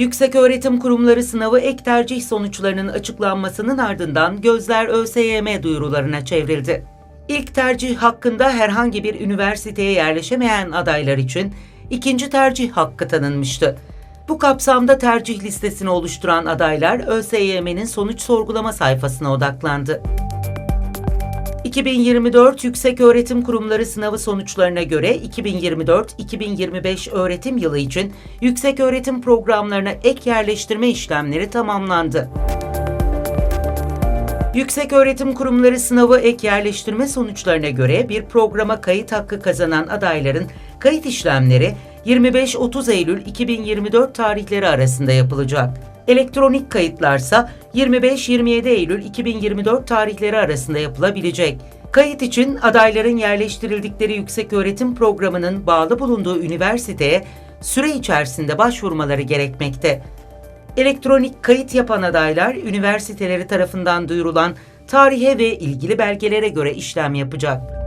Yükseköğretim Kurumları sınavı ek tercih sonuçlarının açıklanmasının ardından gözler ÖSYM duyurularına çevrildi. İlk tercih hakkında herhangi bir üniversiteye yerleşemeyen adaylar için ikinci tercih hakkı tanınmıştı. Bu kapsamda tercih listesini oluşturan adaylar ÖSYM'nin sonuç sorgulama sayfasına odaklandı. 2024 Yükseköğretim Kurumları sınavı sonuçlarına göre 2024-2025 öğretim yılı için yükseköğretim programlarına ek yerleştirme işlemleri tamamlandı. Yükseköğretim Kurumları sınavı ek yerleştirme sonuçlarına göre bir programa kayıt hakkı kazanan adayların kayıt işlemleri 25-30 Eylül 2024 tarihleri arasında yapılacak. Elektronik kayıtlarsa 25-27 Eylül 2024 tarihleri arasında yapılabilecek. Kayıt için adayların yerleştirildikleri yükseköğretim programının bağlı bulunduğu üniversiteye süre içerisinde başvurmaları gerekmekte. Elektronik kayıt yapan adaylar üniversiteleri tarafından duyurulan tarihe ve ilgili belgelere göre işlem yapacak.